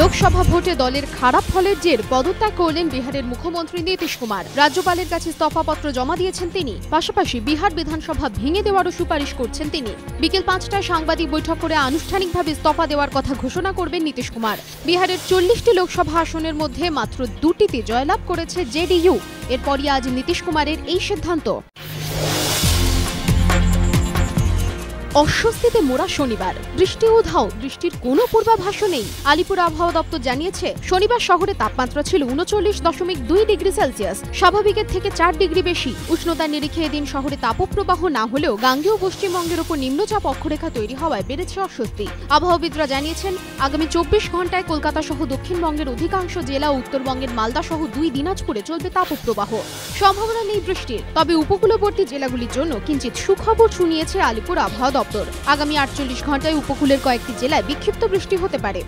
লোকসভা ভোটে দলের খারাপ ফলের জের পদত্যাগ করলেন বিহারের মুখ্যমন্ত্রী নীতিশ কুমার। রাজ্যপালের কাছে ইস্তফাপত্র জমা দিয়েছেন তিনি। পাশাপাশি বিহার বিধানসভা ভেঙে দেওয়ারও সুপারিশ করছেন তিনি। বিকেল পাঁচটায় সাংবাদিক বৈঠক করে আনুষ্ঠানিকভাবে ইস্তফা দেওয়ার কথা ঘোষণা করবেন নীতিশ কুমার। বিহারের চল্লিশটি লোকসভা আসনের মধ্যে মাত্র দুটিতে জয়লাভ করেছে জেডিইউ। এরপরই আজ নীতিশ কুমারের এই সিদ্ধান্ত। অস্বস্তিতে মোড়া শনিবার। বৃষ্টি উধাও, বৃষ্টির কোনো পূর্বাভাসও নেই। আলিপুর আবহাওয়া দপ্তর জানিয়েছে, শনিবার শহরে তাপমাত্রা ছিল উনচল্লিশ দশমিক দুই ডিগ্রি সেলসিয়াস, স্বাভাবিকের থেকে চার ডিগ্রি বেশি। উষ্ণতার নিরিখে এদিন শহরে তাপপ্রবাহ না হলেও গাঙ্গেয় পশ্চিমবঙ্গের উপর নিম্নচাপ অক্ষরেখা তৈরি হওয়ায় বেড়েছে অস্বস্তি। আবহাওয়াবিদরা জানিয়েছেন, আগামী চব্বিশ ঘন্টায় কলকাতা সহ দক্ষিণবঙ্গের অধিকাংশ জেলা, উত্তরবঙ্গের মালদা সহ দুই দিনাজপুরে চলবে তাপপ্রবাহ। সম্ভাবনা নেই বৃষ্টির, তবে উপকূলবর্তী জেলাগুলির জন্য কিঞ্চিত সুখবর শুনিয়েছে আলিপুর আবহাওয়া দপ্তর। আগামী আটচল্লিশ ঘন্টায় উপকূলের কয়েকটি জেলায় বিক্ষিপ্ত বৃষ্টি হতে পারে।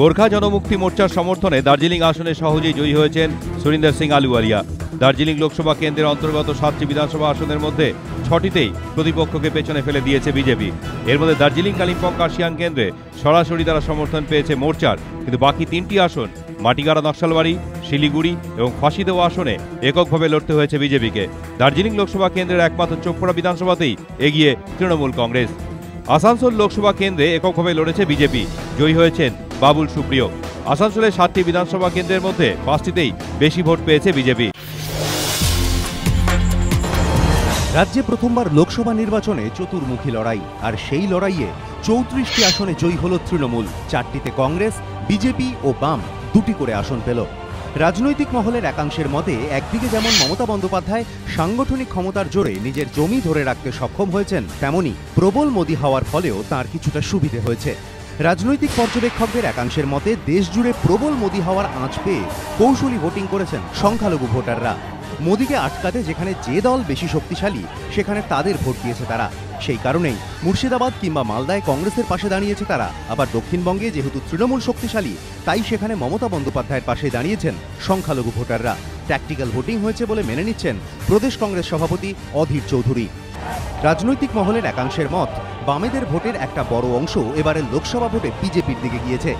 গোর্খা জনমুক্তি মোর্চার সমর্থনে দার্জিলিং আসনে সহজেই জয়ী হয়েছেন সুরিন্দর সিং আলুওয়ালিয়া। দার্জিলিং লোকসভা কেন্দ্রের অন্তর্গত সাতটি বিধানসভা আসনের মধ্যে ছটিতেই প্রতিপক্ষকে পেছনে ফেলে দিয়েছে বিজেপি। এর মধ্যে দার্জিলিং, কালিম্পং, কার্শিয়াং কেন্দ্রে সরাসরি তারা সমর্থন পেয়েছে মোর্চার। কিন্তু বাকি তিনটি আসন, মাটিগাড়া, নকশালবাড়ি, শিলিগুড়ি এবং ফাঁসিদেওয়া আসনে এককভাবে লড়তে হয়েছে বিজেপিকে। দার্জিলিং লোকসভা কেন্দ্রের একমাত্র চোপড়া বিধানসভাতেই এগিয়ে তৃণমূল কংগ্রেস। আসানসোল লোকসভা কেন্দ্রে এককভাবে লড়েছে বিজেপি। জয়ী হয়েছেন বাবুল সুপ্রিয়। আসানসোলের সাতটি বিধানসভা কেন্দ্রের মধ্যে পাঁচটিতেই বেশি ভোট পেয়েছে বিজেপি। রাজ্যে প্রথমবার লোকসভা নির্বাচনে চতুর্মুখী লড়াই, আর সেই লড়াইয়ে চৌত্রিশটি আসনে জয়ী হল তৃণমূল, চারটিতে কংগ্রেস, বিজেপি ও বাম দুটি করে আসন পেল। রাজনৈতিক মহলের একাংশের মতে, একদিকে যেমন মমতা বন্দ্যোপাধ্যায় সাংগঠনিক ক্ষমতার জোরে নিজের জমি ধরে রাখতে সক্ষম হয়েছেন, তেমনি প্রবল মোদী হওয়ার ফলেও তার কিছুটা সুবিধে হয়েছে। রাজনৈতিক পর্যবেক্ষকদের একাংশের মতে দেশ জুড়ে প্রবল মোদী হওয়ার আঁচ পেয়ে কৌশলী ভোটিং করেছেন সংখ্যালঘু ভোটাররা। মোদীকে আটকাতে যেখানে যে দল বেশি শক্তিশালী, সেখানে তাদের ভোট দিয়েছে তারা। সেই কারণেই মুর্শিদাবাদ কিংবা মালদায় কংগ্রেসের পাশে দাঁড়িয়েছে তারা। আবার দক্ষিণবঙ্গে যেহেতু তৃণমূল শক্তিশালী, তাই সেখানে মমতা বন্দ্যোপাধ্যায়ের পাশে দাঁড়িয়েছেন সংখ্যালঘু ভোটাররা। ট্যাকটিক্যাল ভোটিং হয়েছে বলে মেনে নিচ্ছেন প্রদেশ কংগ্রেস সভাপতি অধীর চৌধুরী। রাজনৈতিক মহলের একাংশের মত, বামেদের ভোটের একটা বড় অংশ এবারের লোকসভা ভোটে বিজেপির দিকে গিয়েছে।